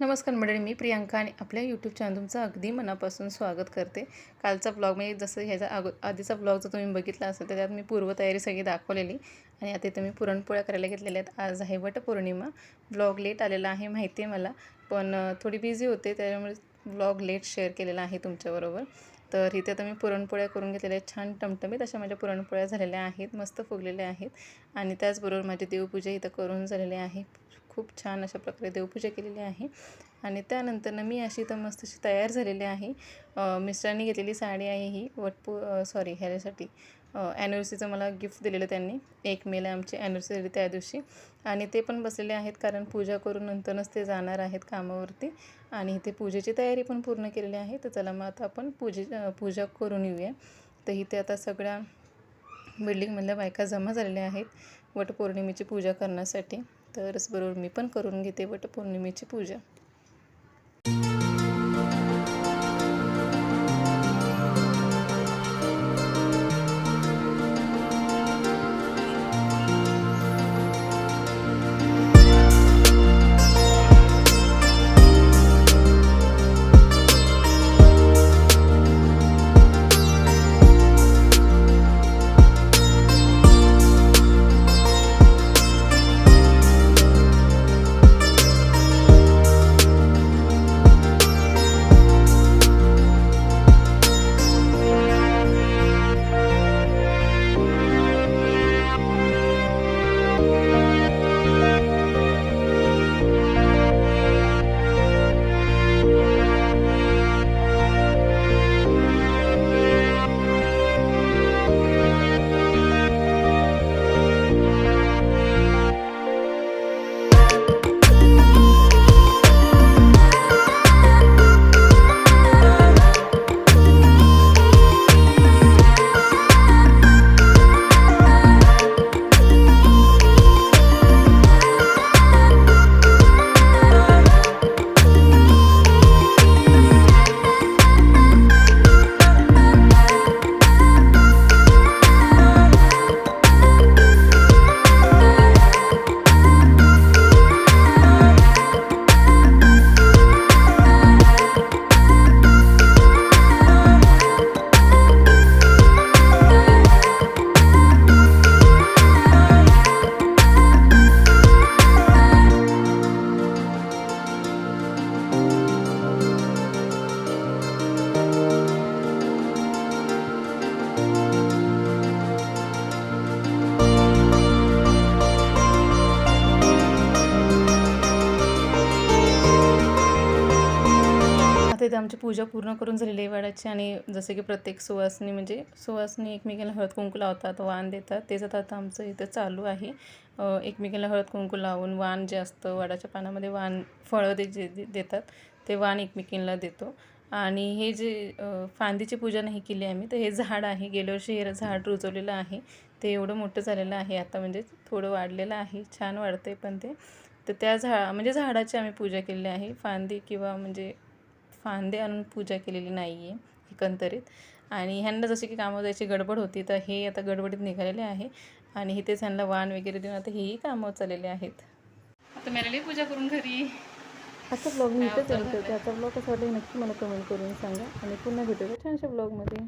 नमस्कार मंडळी मी प्रियांका आणि आपल्या यूट्यूब चॅनल तुमचं अगदी मनापासून स्वागत करते. कालचा ब्लॉग म्हणजे जसं ह्याचा अगो आधीचा ब्लॉग जर तुम्ही बघितला असेल तर त्यात मी पूर्वतयारी सगळी दाखवलेली आणि आता इथं मी पुरणपोळ्या करायला घेतलेल्या आहेत. आज आहे वटपौर्णिमा. ब्लॉग लेट आलेला आहे माहिती आहे मला. पण थोडी बिझी होते त्याच्यामुळे ब्लॉग लेट शेअर केलेला आहे तुमच्याबरोबर. तर इथे आता मी पुरणपोळ्या करून घेतलेल्या आहेत. छान टमटमीत अशा माझ्या पुरणपोळ्या झालेल्या आहेत मस्त फुगलेल्या आहेत. आणि त्याचबरोबर माझी देवपूजा इथं करून झालेली आहे. खूप छान अशा प्रकारे देवपूजा केलेली आहे. आणि त्यानंतरनं मी अशी तर मस्त अशी तयार झालेली आहे. मिस्टरांनी घेतलेली साडी आहे ही वटपू सॉरी ह्याच्यासाठी. ॲनिव्हर्सरीचं मला गिफ्ट दिलेलं त्यांनी. एक मेला आमची ॲनिव्हर्सरी झाली त्या दिवशी. आणि ते पण बसलेले आहेत कारण पूजा करून नंतरच ते जाणार आहेत कामावरती. आणि इथे पूजेची तयारी पण पूर्ण केलेली आहे. तर चला मग आता आपण पूजे पूजा करून येऊया. तर इथे आता सगळ्या बिल्डिंगमधल्या बायका जमा झालेल्या आहेत. वटपौर्णिमेची पूजा करण्यासाठी. तरच बरोबर मी पण करून घेते वटपौर्णिमेची पूजा. आता इथे आमची पूजा पूर्ण करून झालेली आहे वाड्याची आणि जसे की प्रत्येक सुवासनी म्हणजे सुवासनी एकमेकांना हळद कुंकू लावतात वाण देतात. तेच आता आता आमचं इथं चालू आहे. एकमेकांना हळद कुंकू लावून वाण जे असतं वाडाच्या पानामध्ये वाण फळं दे जे दे- देतात ते वाण एकमेकींना देतो. आणि हे जे फांदीची पूजा नाही केली आम्ही तर हे झाड आहे. गेल्या वर्षी हे झाड रुजवलेलं आहे. ते एवढं मोठं झालेलं आहे. आता म्हणजे थोडं वाढलेलं आहे. छान वाढते पण ते. तर त्या झा म्हणजे झाडाची आम्ही पूजा केलेली आहे. फांदी किंवा म्हणजे फांदे आणून पूजा केलेली नाही आहे एकंदरीत. आणि ह्यांना जशी की कामं जायची गडबड होती तर हे आता गडबडीत निघालेले आहे. आणि इथेच ह्यांना वाण वगैरे देऊन आता हेही कामं चाललेले आहेत. आता मेलेली पूजा करून घरी. आता ब्लॉग मी इथेच करते. आता ब्लॉग कसा वाटला नक्की मला कमेंट करून सांगा. आणि पुन्हा भेटूया छानशा ब्लॉगमध्ये